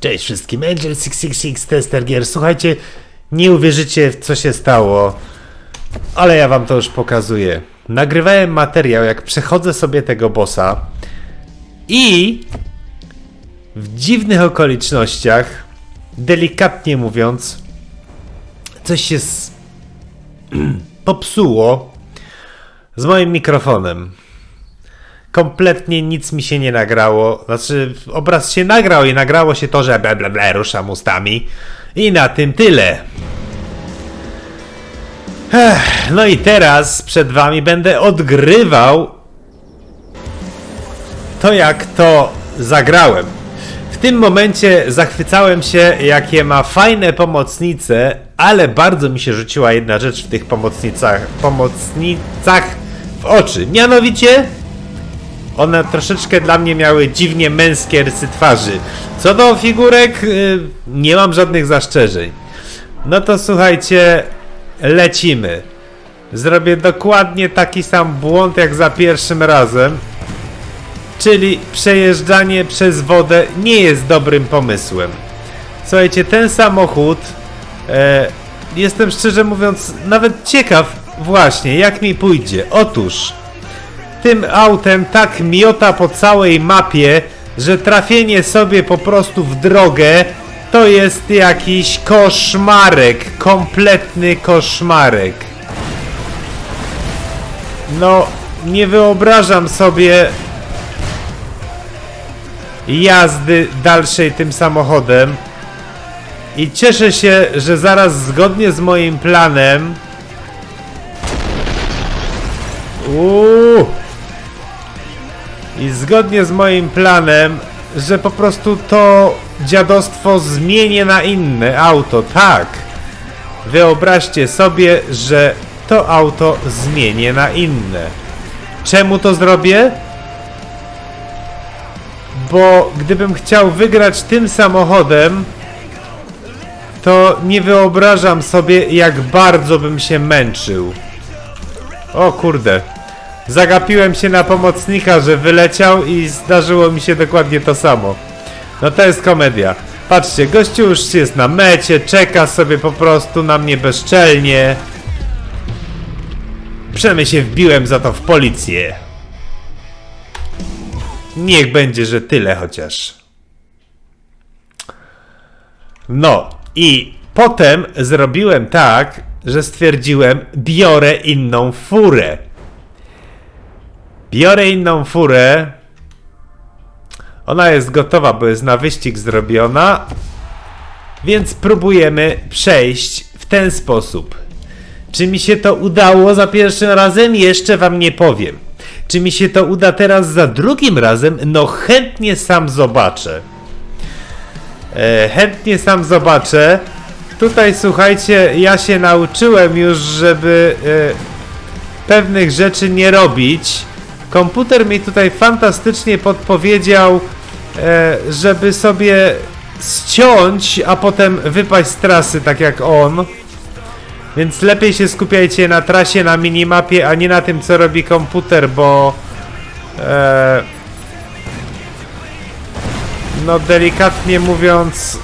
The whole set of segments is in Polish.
Cześć wszystkim, Angel666 Tester Gear. Słuchajcie, nie uwierzycie w co się stało, ale ja wam to już pokazuję. Nagrywałem materiał, jak przechodzę sobie tego bossa i w dziwnych okolicznościach, delikatnie mówiąc, coś się s- popsuło z moim mikrofonem kompletnie nic mi się nie nagrało. Znaczy, obraz się nagrał i nagrało się to, że ble, ble, ble, ruszam ustami. I na tym tyle. Ech, no i teraz przed wami będę odgrywał to, jak to zagrałem. W tym momencie zachwycałem się, jakie ma fajne pomocnice, ale bardzo mi się rzuciła jedna rzecz w tych pomocnicach, pomocnicach w oczy. Mianowicie one troszeczkę dla mnie miały dziwnie męskie rysy twarzy. Co do figurek, y, nie mam żadnych zastrzeżeń. No to słuchajcie, lecimy. Zrobię dokładnie taki sam błąd jak za pierwszym razem. Czyli przejeżdżanie przez wodę nie jest dobrym pomysłem. Słuchajcie, ten samochód. E, jestem szczerze mówiąc nawet ciekaw, właśnie jak mi pójdzie. Otóż tym autem tak miota po całej mapie, że trafienie sobie po prostu w drogę to jest jakiś koszmarek, kompletny koszmarek. No, nie wyobrażam sobie jazdy dalszej tym samochodem. I cieszę się, że zaraz zgodnie z moim planem. Uuu. I zgodnie z moim planem, że po prostu to dziadostwo zmienię na inne auto. Tak. Wyobraźcie sobie, że to auto zmienię na inne. Czemu to zrobię? Bo gdybym chciał wygrać tym samochodem, to nie wyobrażam sobie, jak bardzo bym się męczył. O kurde. Zagapiłem się na pomocnika, że wyleciał i zdarzyło mi się dokładnie to samo. No to jest komedia. Patrzcie, gościu już jest na mecie, czeka sobie po prostu na mnie bezczelnie. Przynajmniej się wbiłem za to w policję. Niech będzie, że tyle chociaż. No i potem zrobiłem tak, że stwierdziłem, biorę inną furę. Biorę inną furę. Ona jest gotowa, bo jest na wyścig zrobiona. Więc próbujemy przejść w ten sposób. Czy mi się to udało za pierwszym razem? Jeszcze wam nie powiem. Czy mi się to uda teraz za drugim razem? No chętnie sam zobaczę. E, chętnie sam zobaczę. Tutaj słuchajcie, ja się nauczyłem już, żeby e, pewnych rzeczy nie robić. Komputer mi tutaj fantastycznie podpowiedział, e, żeby sobie ściąć, a potem wypaść z trasy, tak jak on. Więc lepiej się skupiajcie na trasie, na minimapie, a nie na tym, co robi komputer, bo... E, no delikatnie mówiąc...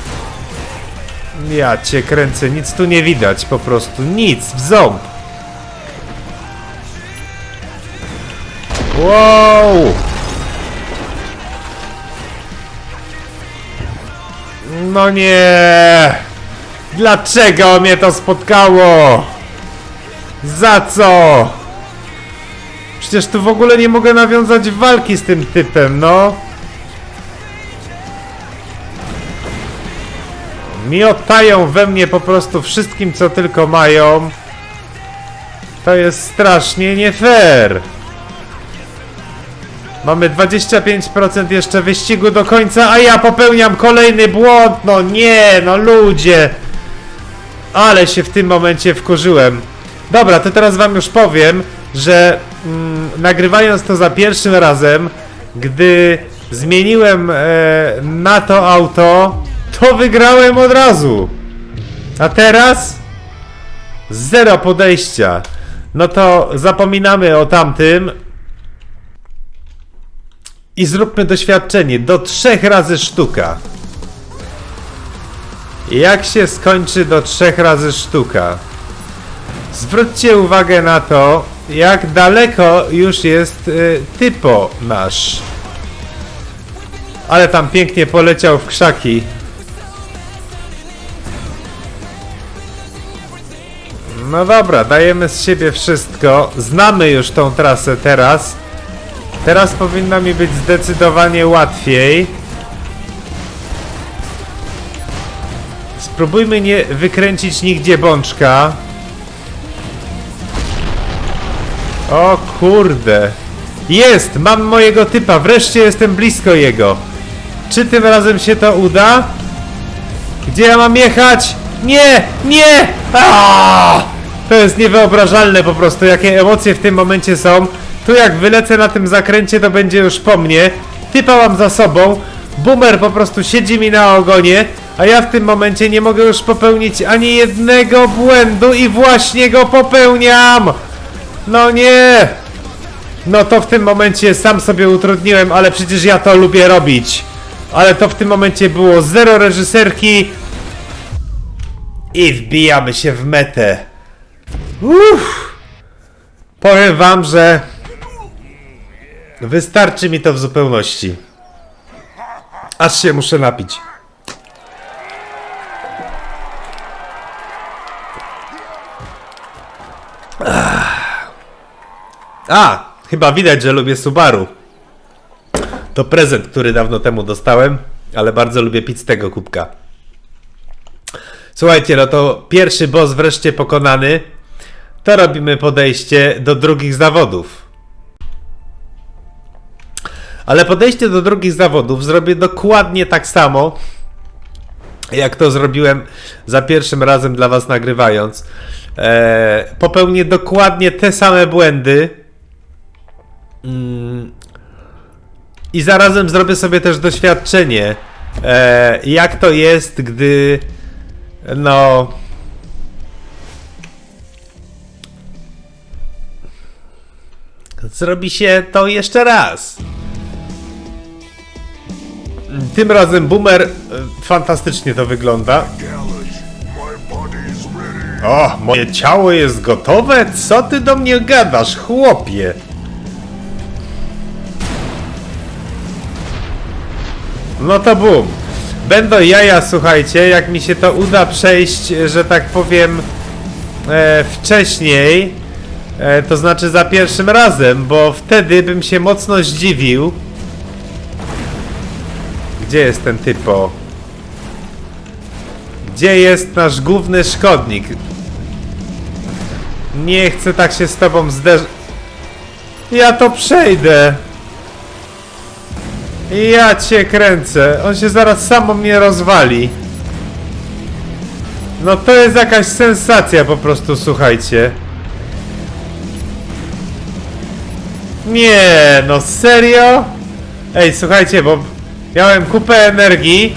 Ja cię kręcę, nic tu nie widać po prostu, nic, w ząb. Wow! No nie! Dlaczego mnie to spotkało? Za co? Przecież tu w ogóle nie mogę nawiązać walki z tym typem, no. Miotają we mnie po prostu wszystkim, co tylko mają. To jest strasznie nie fair. Mamy 25% jeszcze wyścigu do końca, a ja popełniam kolejny błąd. No nie, no ludzie. Ale się w tym momencie wkurzyłem. Dobra, to teraz wam już powiem, że mm, nagrywając to za pierwszym razem, gdy zmieniłem e, na to auto, to wygrałem od razu. A teraz zero podejścia. No to zapominamy o tamtym i zróbmy doświadczenie do trzech razy sztuka. Jak się skończy do trzech razy sztuka? Zwróćcie uwagę na to, jak daleko już jest y, typo nasz. Ale tam pięknie poleciał w krzaki. No dobra, dajemy z siebie wszystko. Znamy już tą trasę teraz. Teraz powinno mi być zdecydowanie łatwiej. Spróbujmy nie wykręcić nigdzie bączka. O kurde. Jest! Mam mojego typa. Wreszcie jestem blisko jego. Czy tym razem się to uda? Gdzie ja mam jechać? Nie! Nie! Aaaa! To jest niewyobrażalne po prostu, jakie emocje w tym momencie są. Tu jak wylecę na tym zakręcie, to będzie już po mnie. Typa mam za sobą. Boomer po prostu siedzi mi na ogonie, a ja w tym momencie nie mogę już popełnić ani jednego błędu i właśnie go popełniam! No nie! No to w tym momencie sam sobie utrudniłem, ale przecież ja to lubię robić. Ale to w tym momencie było zero reżyserki. I wbijamy się w metę. Uff. Powiem wam, że wystarczy mi to w zupełności. Aż się muszę napić. A, chyba widać, że lubię Subaru. To prezent, który dawno temu dostałem, ale bardzo lubię pić z tego kubka. Słuchajcie, no to pierwszy boss wreszcie pokonany. To robimy podejście do drugich zawodów. Ale podejście do drugich zawodów zrobię dokładnie tak samo, jak to zrobiłem za pierwszym razem dla Was nagrywając. Eee, popełnię dokładnie te same błędy. Mm. I zarazem zrobię sobie też doświadczenie, e, jak to jest, gdy no. Zrobi się to jeszcze raz. Tym razem Boomer e, fantastycznie to wygląda. O, moje ciało jest gotowe? Co ty do mnie gadasz, chłopie? No to bum. Będą jaja, słuchajcie, jak mi się to uda przejść, że tak powiem, e, wcześniej, e, to znaczy za pierwszym razem, bo wtedy bym się mocno zdziwił. Gdzie jest ten typo? Gdzie jest nasz główny szkodnik? Nie chcę tak się z tobą zderzyć. Ja to przejdę. Ja cię kręcę. On się zaraz sam o mnie rozwali. No to jest jakaś sensacja po prostu, słuchajcie. Nie, no serio? Ej, słuchajcie, bo miałem kupę energii.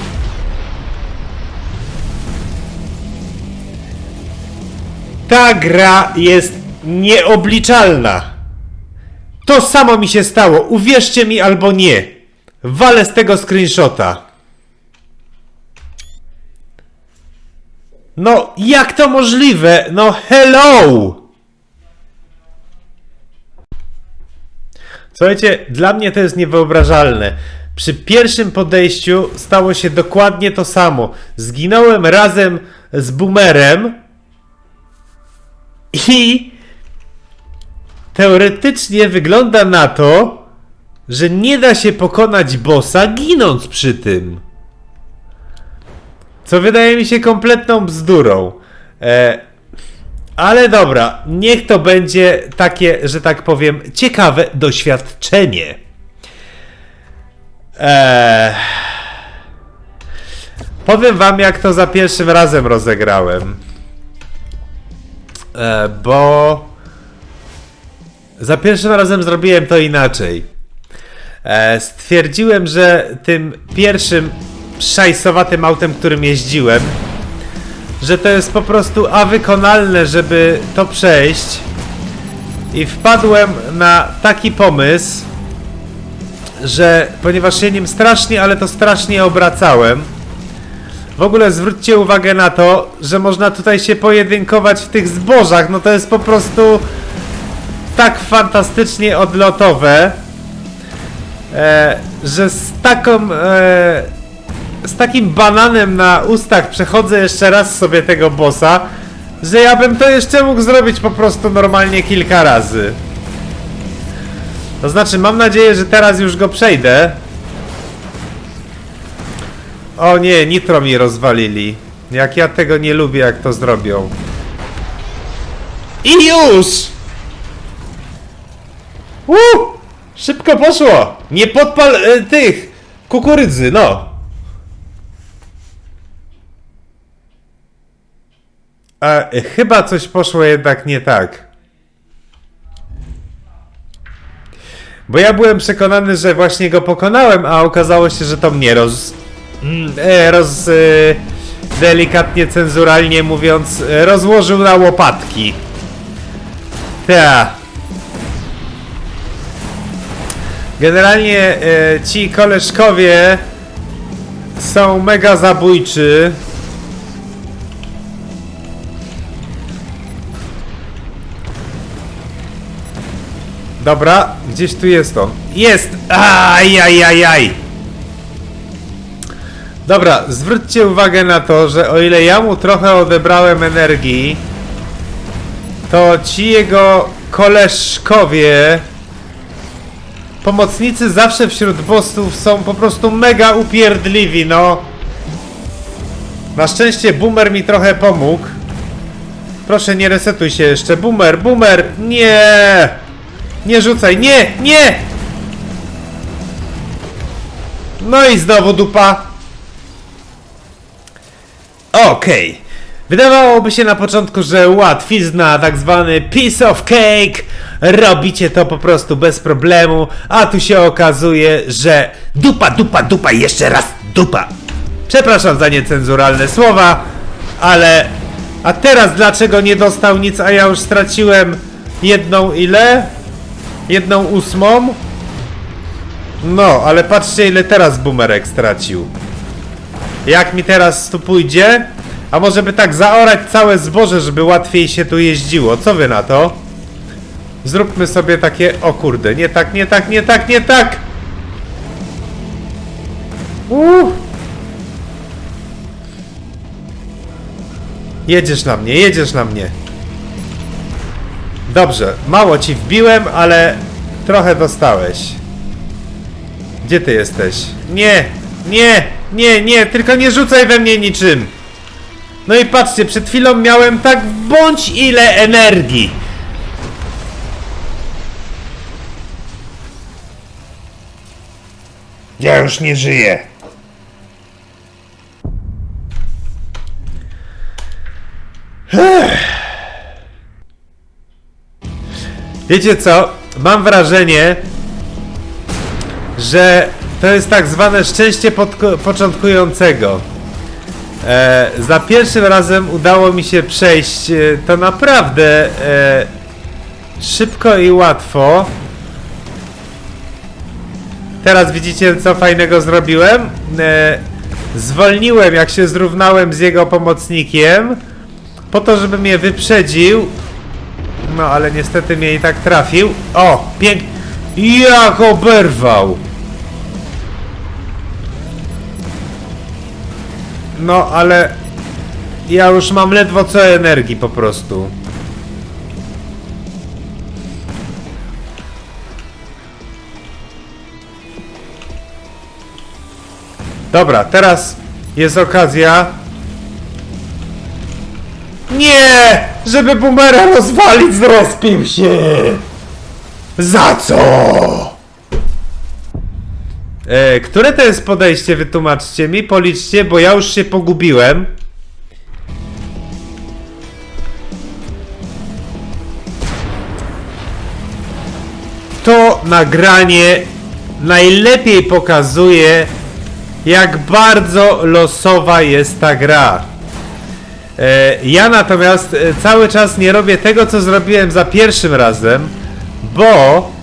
Ta gra jest nieobliczalna. To samo mi się stało, uwierzcie mi albo nie. Walę z tego screenshota. No, jak to możliwe? No, hello! Słuchajcie, dla mnie to jest niewyobrażalne. Przy pierwszym podejściu stało się dokładnie to samo. Zginąłem razem z boomerem i teoretycznie wygląda na to, że nie da się pokonać bossa ginąc przy tym. Co wydaje mi się kompletną bzdurą. E, ale dobra, niech to będzie takie, że tak powiem, ciekawe doświadczenie. E, powiem wam, jak to za pierwszym razem rozegrałem. E, bo za pierwszym razem zrobiłem to inaczej. E, stwierdziłem, że tym pierwszym szajsowatym autem, którym jeździłem, że to jest po prostu a wykonalne, żeby to przejść. I wpadłem na taki pomysł, że ponieważ się nim strasznie, ale to strasznie obracałem, W ogóle zwróćcie uwagę na to, że można tutaj się pojedynkować w tych zbożach. No to jest po prostu tak fantastycznie odlotowe, e, że z taką. E, z takim bananem na ustach przechodzę jeszcze raz sobie tego bossa, że ja bym to jeszcze mógł zrobić po prostu normalnie kilka razy. To znaczy, mam nadzieję, że teraz już go przejdę. O nie, nitro mi rozwalili. Jak ja tego nie lubię, jak to zrobią. I już! Uuu! Szybko poszło! Nie podpal e, tych kukurydzy, no. A e, chyba coś poszło jednak nie tak. Bo ja byłem przekonany, że właśnie go pokonałem, a okazało się, że to mnie roz... mm, E, roz... E, delikatnie, cenzuralnie mówiąc, e, rozłożył na łopatki. Ta. Generalnie ci koleżkowie są mega zabójczy. Dobra, gdzieś tu jest on. Jest! Ajajajaj! Dobra, zwróćcie uwagę na to, że o ile ja mu trochę odebrałem energii, to ci jego koleżkowie, pomocnicy zawsze wśród bossów są po prostu mega upierdliwi, no. Na szczęście Boomer mi trochę pomógł. Proszę nie resetuj się jeszcze. Boomer, Boomer, nie! Nie rzucaj, nie, nie! No i znowu dupa. Okej. Wydawałoby się na początku, że łatwizna, tak zwany piece of cake, robicie to po prostu bez problemu, a tu się okazuje, że dupa, dupa, dupa, jeszcze raz dupa. Przepraszam za niecenzuralne słowa, ale... A teraz dlaczego nie dostał nic, a ja już straciłem jedną ile? Jedną ósmą? No, ale patrzcie ile teraz Boomerek stracił. Jak mi teraz tu pójdzie? A może by tak zaorać całe zboże, żeby łatwiej się tu jeździło. Co wy na to? Zróbmy sobie takie... O kurde, nie tak, nie tak, nie tak, nie tak! Uuu. Jedziesz na mnie, jedziesz na mnie. Dobrze, mało ci wbiłem, ale trochę dostałeś. Gdzie ty jesteś? Nie, nie, nie, nie, tylko nie rzucaj we mnie niczym. No i patrzcie, przed chwilą miałem tak bądź ile energii. Ja już nie żyję. Wiecie co? Mam wrażenie, że to jest tak zwane szczęście początkującego. E, za pierwszym razem udało mi się przejść e, to naprawdę e, szybko i łatwo. Teraz widzicie co fajnego zrobiłem? E, zwolniłem jak się zrównałem z jego pomocnikiem po to, żeby mnie wyprzedził. No ale niestety mnie i tak trafił. O, pięknie. Jak oberwał! No, ale ja już mam ledwo co energii po prostu. Dobra, teraz jest okazja. Nie! Żeby boomera rozwalić, zrespił się! Za co? E, które to jest podejście? Wytłumaczcie mi, policzcie, bo ja już się pogubiłem. To nagranie najlepiej pokazuje, jak bardzo losowa jest ta gra. E, ja natomiast e, cały czas nie robię tego, co zrobiłem za pierwszym razem, bo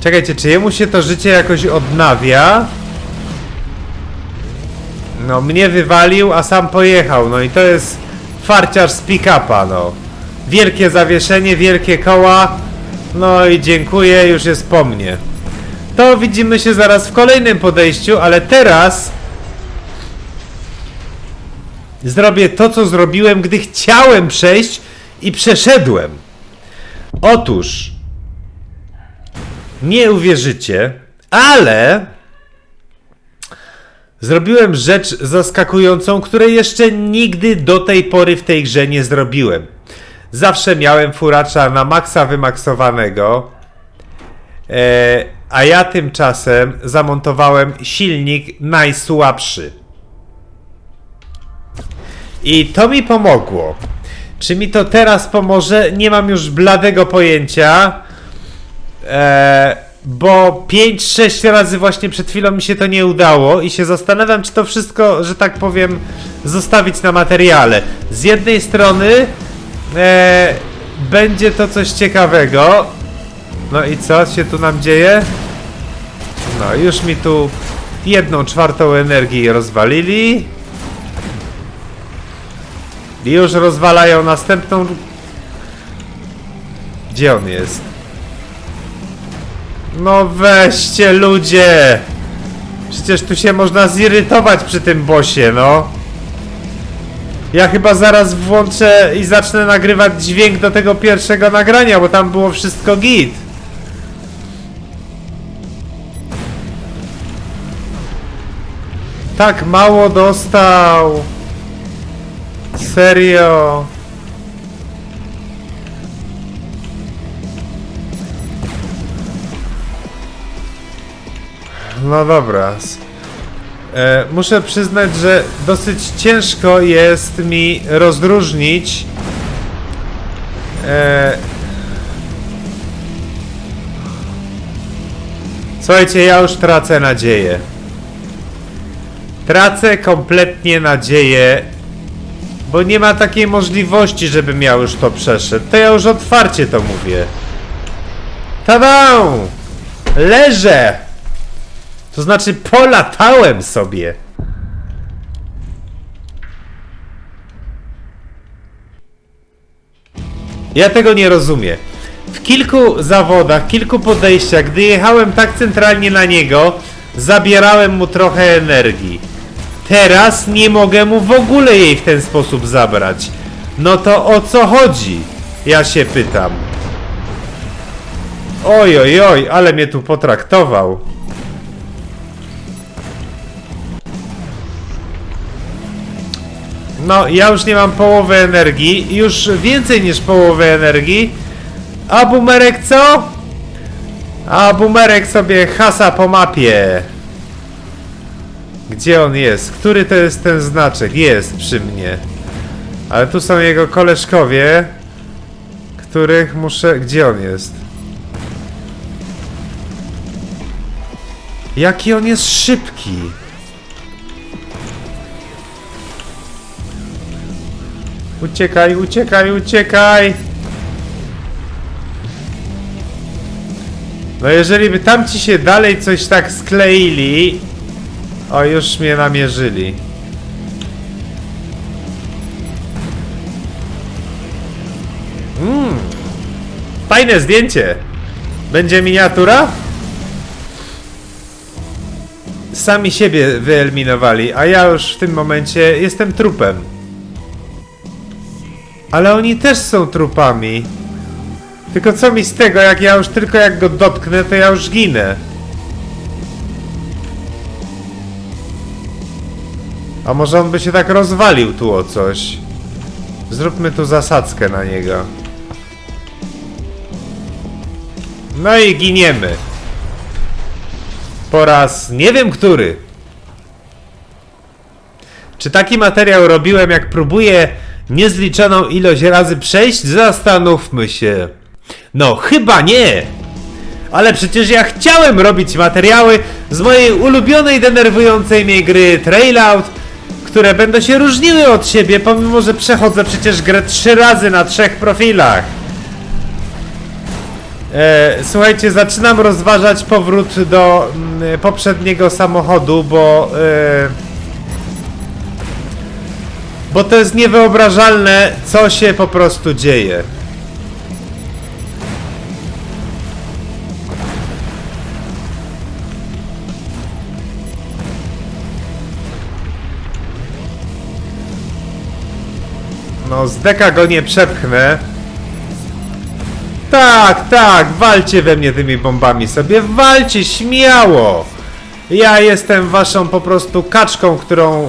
Czekajcie, czy jemu się to życie jakoś odnawia? No, mnie wywalił, a sam pojechał. No i to jest farciarz z pick-upa, no. Wielkie zawieszenie, wielkie koła. No i dziękuję, już jest po mnie. To widzimy się zaraz w kolejnym podejściu, ale teraz zrobię to, co zrobiłem, gdy chciałem przejść i przeszedłem. Otóż nie uwierzycie, ale zrobiłem rzecz zaskakującą, której jeszcze nigdy do tej pory w tej grze nie zrobiłem. Zawsze miałem furacza na maksa wymaksowanego, e, a ja tymczasem zamontowałem silnik najsłabszy. I to mi pomogło. Czy mi to teraz pomoże? Nie mam już bladego pojęcia. Eee, bo 5-6 razy właśnie przed chwilą mi się to nie udało i się zastanawiam, czy to wszystko, że tak powiem, zostawić na materiale. Z jednej strony eee, będzie to coś ciekawego. No i co się tu nam dzieje? No, już mi tu jedną czwartą energii rozwalili. I już rozwalają następną. Gdzie on jest? No weźcie ludzie! Przecież tu się można zirytować przy tym bosie, no. Ja chyba zaraz włączę i zacznę nagrywać dźwięk do tego pierwszego nagrania, bo tam było wszystko git. Tak mało dostał. Serio? No dobra. E, muszę przyznać, że dosyć ciężko jest mi rozróżnić e, Słuchajcie, ja już tracę nadzieję. Tracę kompletnie nadzieję bo nie ma takiej możliwości, żebym ja już to przeszedł. To ja już otwarcie to mówię. Tada! Leżę! To znaczy polatałem sobie. Ja tego nie rozumiem. W kilku zawodach, kilku podejściach, gdy jechałem tak centralnie na niego, zabierałem mu trochę energii. Teraz nie mogę mu w ogóle jej w ten sposób zabrać. No to o co chodzi? Ja się pytam. Oj, oj, oj, ale mnie tu potraktował. No, ja już nie mam połowy energii, już więcej niż połowy energii. A bumerek co? A bumerek sobie hasa po mapie. Gdzie on jest? Który to jest ten znaczek? Jest przy mnie. Ale tu są jego koleżkowie, których muszę... Gdzie on jest? Jaki on jest szybki! Uciekaj, uciekaj, uciekaj! No jeżeli by tamci się dalej coś tak skleili, o, już mnie namierzyli. Mmm. Fajne zdjęcie. Będzie miniatura? Sami siebie wyeliminowali, a ja już w tym momencie jestem trupem. Ale oni też są trupami. Tylko co mi z tego, jak ja już tylko jak go dotknę, to ja już ginę. A może on by się tak rozwalił tu o coś? Zróbmy tu zasadzkę na niego. No i giniemy. Po raz nie wiem który. Czy taki materiał robiłem, jak próbuję niezliczoną ilość razy przejść? Zastanówmy się. No, chyba nie. Ale przecież ja chciałem robić materiały z mojej ulubionej, denerwującej mnie gry Trailout, które będą się różniły od siebie, pomimo że przechodzę przecież grę trzy razy na trzech profilach. E, słuchajcie, zaczynam rozważać powrót do mm, poprzedniego samochodu, bo Bo to jest niewyobrażalne, co się po prostu dzieje. No, z deka go nie przepchnę. Tak, tak, walcie we mnie tymi bombami sobie, walcie śmiało! Ja jestem waszą po prostu kaczką, którą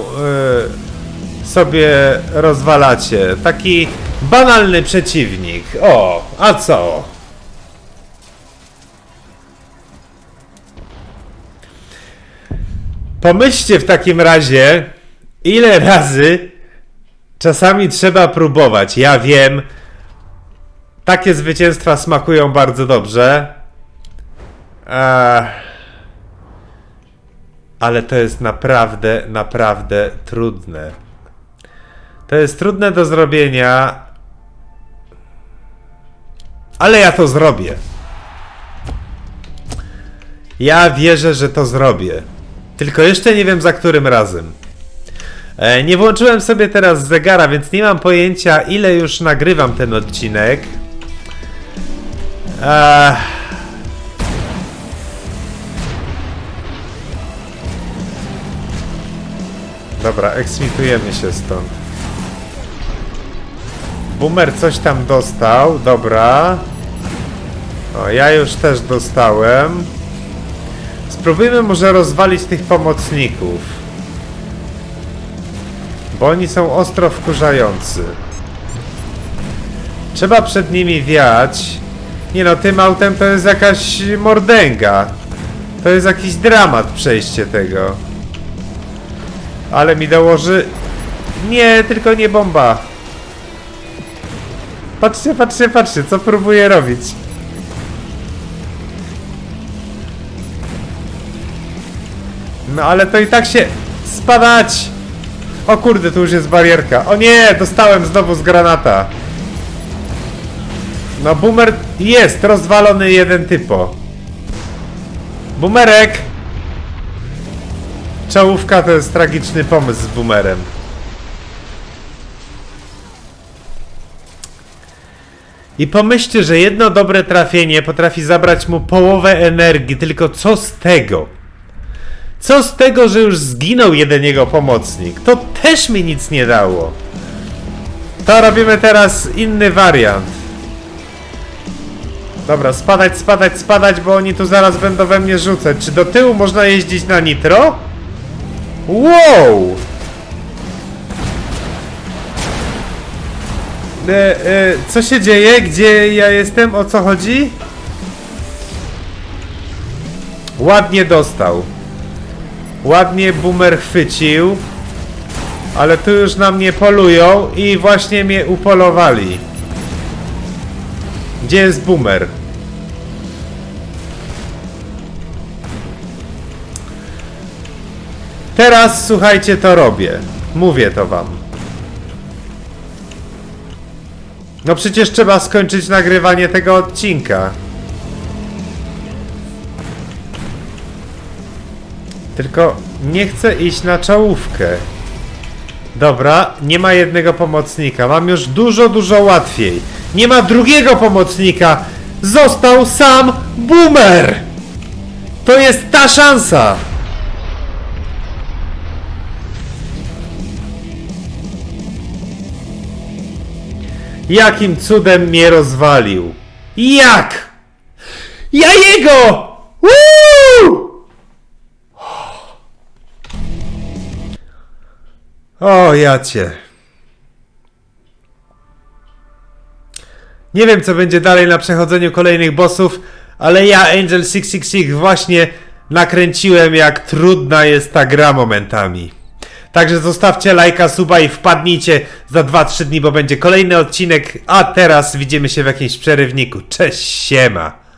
y, sobie rozwalacie. Taki banalny przeciwnik. O, a co? Pomyślcie w takim razie, ile razy czasami trzeba próbować. Ja wiem, takie zwycięstwa smakują bardzo dobrze. Eee, ale to jest naprawdę, naprawdę trudne. To jest trudne do zrobienia. Ale ja to zrobię. Ja wierzę, że to zrobię. Tylko jeszcze nie wiem za którym razem. E, nie włączyłem sobie teraz zegara, więc nie mam pojęcia ile już nagrywam ten odcinek. Eee... Dobra, eksmitujemy się stąd. Boomer coś tam dostał, dobra. O, ja już też dostałem. Spróbujmy może rozwalić tych pomocników. Bo oni są ostro wkurzający. Trzeba przed nimi wiać. Nie no, tym autem to jest jakaś mordęga. To jest jakiś dramat przejście tego. Ale mi dołoży... Nie, tylko nie bomba. Patrzcie, patrzcie, patrzcie, co próbuję robić. No ale to i tak się... Spadać! O kurde, tu już jest barierka. O nie, dostałem znowu z granata. No boomer jest rozwalony jeden typo. Boomerek! Czołówka to jest tragiczny pomysł z boomerem. I pomyślcie, że jedno dobre trafienie potrafi zabrać mu połowę energii, tylko co z tego? Co z tego, że już zginął jeden jego pomocnik? To też mi nic nie dało. To robimy teraz inny wariant. Dobra, spadać, spadać, spadać, bo oni tu zaraz będą we mnie rzucać. Czy do tyłu można jeździć na nitro? Wow! E, e, co się dzieje? Gdzie ja jestem? O co chodzi? Ładnie dostał. Ładnie boomer chwycił. Ale tu już na mnie polują i właśnie mnie upolowali. Gdzie jest boomer? Teraz słuchajcie, to robię. Mówię to wam. No przecież trzeba skończyć nagrywanie tego odcinka. Tylko nie chcę iść na czołówkę. Dobra, nie ma jednego pomocnika. Mam już dużo, dużo łatwiej. Nie ma drugiego pomocnika. Został sam Boomer. To jest ta szansa. Jakim cudem mnie rozwalił? Jak? Ja jego! Woo! O, jacie. Nie wiem, co będzie dalej na przechodzeniu kolejnych bossów, ale ja Angel 666 właśnie nakręciłem, jak trudna jest ta gra momentami. Także zostawcie lajka, suba i wpadnijcie za 2-3 dni, bo będzie kolejny odcinek, a teraz widzimy się w jakimś przerywniku. Cześć, siema!